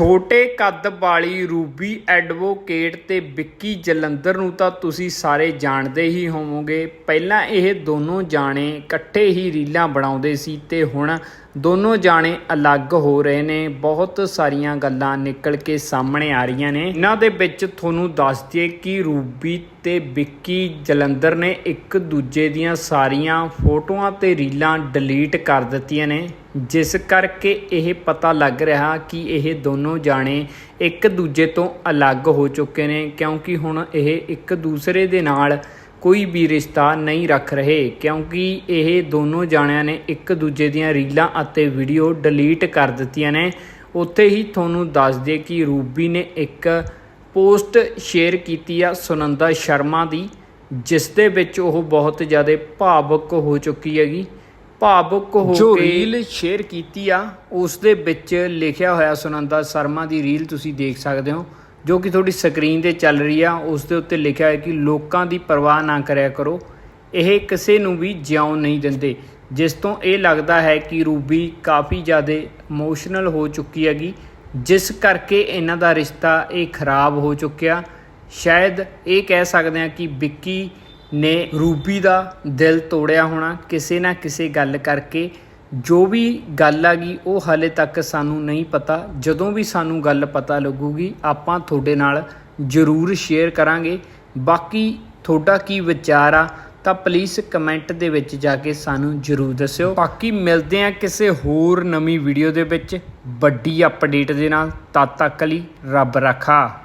ਛੋਟੇ ਕੱਦ ਵਾਲੀ ਰੂਬੀ ਐਡਵੋਕੇਟ ਤੇ ਵਿੱਕੀ ਜਲੰਧਰ ਨੂੰ ਤਾਂ ਤੁਸੀਂ ਸਾਰੇ ਜਾਣਦੇ ਹੀ ਹੋਵੋਗੇ। ਪਹਿਲਾਂ ਇਹ ਦੋਨੋਂ ਜਾਣੇ ਇਕੱਠੇ ਹੀ ਰੀਲਾਂ ਬਣਾਉਂਦੇ ਸੀ ਤੇ ਹੁਣ ਦੋਨੋਂ ਜਾਣੇ ਅਲੱਗ ਹੋ ਰਹੇ ਨੇ। ਬਹੁਤ ਸਾਰੀਆਂ ਗੱਲਾਂ ਨਿਕਲ ਕੇ ਸਾਹਮਣੇ ਆ ਰਹੀਆਂ ਨੇ। ਇਹਨਾਂ ਦੇ ਵਿੱਚ ਤੁਹਾਨੂੰ ਦੱਸ ਦਈਏ ਕਿ ਰੂਬੀ ਤੇ ਵਿੱਕੀ ਜਲੰਧਰ ਨੇ ਇੱਕ ਦੂਜੇ ਦੀਆਂ ਸਾਰੀਆਂ ਫੋਟੋਆਂ ਤੇ ਰੀਲਾਂ ਡਿਲੀਟ ਕਰ ਦਿੱਤੀਆਂ ਨੇ। ਜਿਸ ਕਰਕੇ ਇਹ ਪਤਾ ਲੱਗ ਰਿਹਾ ਕਿ ਇਹ ਦੋਨੋਂ ਜਾਣੇ ਇੱਕ ਦੂਜੇ ਤੋਂ ਅਲੱਗ ਹੋ ਚੁੱਕੇ ਨੇ। ਕਿਉਂਕਿ ਹੁਣ ਇਹ ਇੱਕ ਦੂਸਰੇ ਦੇ ਨਾਲ ਕੋਈ ਵੀ ਰਿਸ਼ਤਾ ਨਹੀਂ ਰੱਖ ਰਹੇ ਕਿਉਂਕਿ ਇਹ ਦੋਨੋਂ ਜਾਣਿਆਂ ਨੇ ਇੱਕ ਦੂਜੇ ਦੀਆਂ ਰੀਲਾਂ ਅਤੇ ਵੀਡੀਓ ਡਿਲੀਟ ਕਰ ਦਿੱਤੀਆਂ ਨੇ। ਉੱਥੇ ਹੀ ਤੁਹਾਨੂੰ ਦੱਸ ਦੇ ਕਿ ਰੂਬੀ ਨੇ ਇੱਕ ਪੋਸਟ ਸ਼ੇਅਰ ਕੀਤੀ ਆ ਸੁਨੰਦਾ ਸ਼ਰਮਾ ਦੀ ਜਿਸ ਦੇ ਵਿੱਚ ਉਹ ਬਹੁਤ ਜ਼ਿਆਦਾ ਭਾਵੁਕ ਹੋ ਚੁੱਕੀ ਹੈਗੀ। ਭਾਵੁਕ ਹੋ ਜੋ ਕੇ ਰੀਲ ਸ਼ੇਅਰ ਕੀਤੀ ਆ ਉਸ ਦੇ ਵਿੱਚ ਲਿਖਿਆ ਹੋਇਆ ਸੁਨੰਦਾ ਸ਼ਰਮਾ ਦੀ ਰੀਲ ਤੁਸੀਂ ਦੇਖ ਸਕਦੇ ਹੋ। ਜੋ ਕਿ ਤੁਹਾਡੀ ਸਕਰੀਨ ਤੇ ਚੱਲ ਰਹੀ ਆ, ਉਸ ਦੇ ਉੱਤੇ ਲਿਖਿਆ ਹੈ ਕਿ ਲੋਕਾਂ ਦੀ ਪਰਵਾਹ ਨਾ ਕਰਿਆ ਕਰੋ। ਇਹ ਕਿਸੇ ਨੂੰ ਵੀ ਜਿਉਣ ਨਹੀਂ ਦਿੰਦੇ। ਜਿਸ ਤੋਂ ਇਹ ਲੱਗਦਾ ਹੈ ਕਿ ਰੂਬੀ ਕਾਫੀ ਜ਼ਿਆਦਾ ਇਮੋਸ਼ਨਲ ਹੋ ਚੁੱਕੀ ਹੈਗੀ। ਜਿਸ ਕਰਕੇ ਇਹਨਾਂ ਦਾ ਰਿਸ਼ਤਾ ਇਹ ਖਰਾਬ ਹੋ ਚੁੱਕਿਆ। ਸ਼ਾਇਦ ਇਹ ਕਹਿ ਸਕਦੇ ਹਾਂ ਕਿ ਵਿੱਕੀ ਨੇ ਰੂਬੀ ਦਾ ਦਿਲ ਤੋੜਿਆ ਹੋਣਾ। ਕਿਸੇ ਨਾ ਕਿਸੇ ਗੱਲ ਕਰਕੇ ਜੋ ਵੀ ਗੱਲ ਆਗੀ ਉਹ ਹਾਲੇ ਤੱਕ ਸਾਨੂੰ ਨਹੀਂ ਪਤਾ। ਜਦੋਂ ਵੀ ਸਾਨੂੰ ਗੱਲ ਪਤਾ ਲੱਗੂਗੀ, ਆਪਾਂ ਤੁਹਾਡੇ ਨਾਲ ਜ਼ਰੂਰ ਸ਼ੇਅਰ ਕਰਾਂਗੇ। ਬਾਕੀ ਤੁਹਾਡਾ ਕੀ ਵਿਚਾਰ ਆ, ਤਾਂ ਪਲੀਜ਼ ਕਮੈਂਟ ਦੇ ਵਿੱਚ ਜਾ ਕੇ ਸਾਨੂੰ ਜ਼ਰੂਰ ਦੱਸਿਓ। ਬਾਕੀ ਮਿਲਦੇ ਆ ਕਿਸੇ ਹੋਰ ਨਵੀਂ ਵੀਡੀਓ ਦੇ ਵਿੱਚ। ਵੱਡੀ ਅਪਡੇਟ ਦੇ ਨਾਲ, ਤਦ ਤੱਕ ਲਈ ਰੱਬ ਰੱਖਾ।